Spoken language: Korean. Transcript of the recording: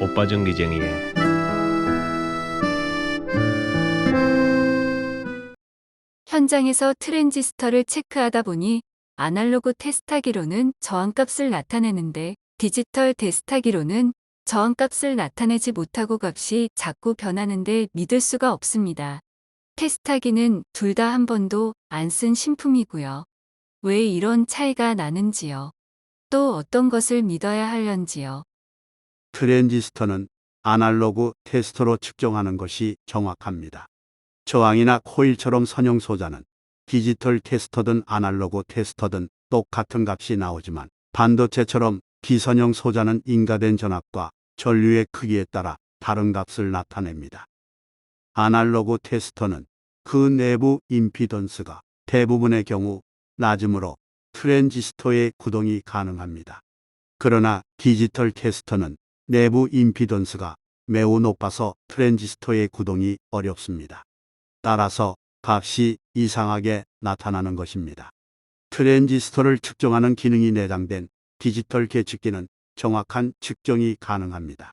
오빠 정기쟁이에 현장에서 트랜지스터를 체크하다 보니 아날로그 테스트하기로는 저항값을 나타내는데 디지털 테스트하기로는 저항값을 나타내지 못하고 값이 자꾸 변하는데 믿을 수가 없습니다. 테스트하기는 둘 다 한 번도 안 쓴 신품이고요. 왜 이런 차이가 나는지요? 또 어떤 것을 믿어야 할런지요? 트랜지스터는 아날로그 테스터로 측정하는 것이 정확합니다. 저항이나 코일처럼 선형 소자는 디지털 테스터든 아날로그 테스터든 똑같은 값이 나오지만 반도체처럼 비선형 소자는 인가된 전압과 전류의 크기에 따라 다른 값을 나타냅니다. 아날로그 테스터는 그 내부 임피던스가 대부분의 경우 낮으므로 트랜지스터의 구동이 가능합니다. 그러나 디지털 테스터는 내부 임피던스가 매우 높아서 트랜지스터의 구동이 어렵습니다. 따라서 값이 이상하게 나타나는 것입니다. 트랜지스터를 측정하는 기능이 내장된 디지털 계측기는 정확한 측정이 가능합니다.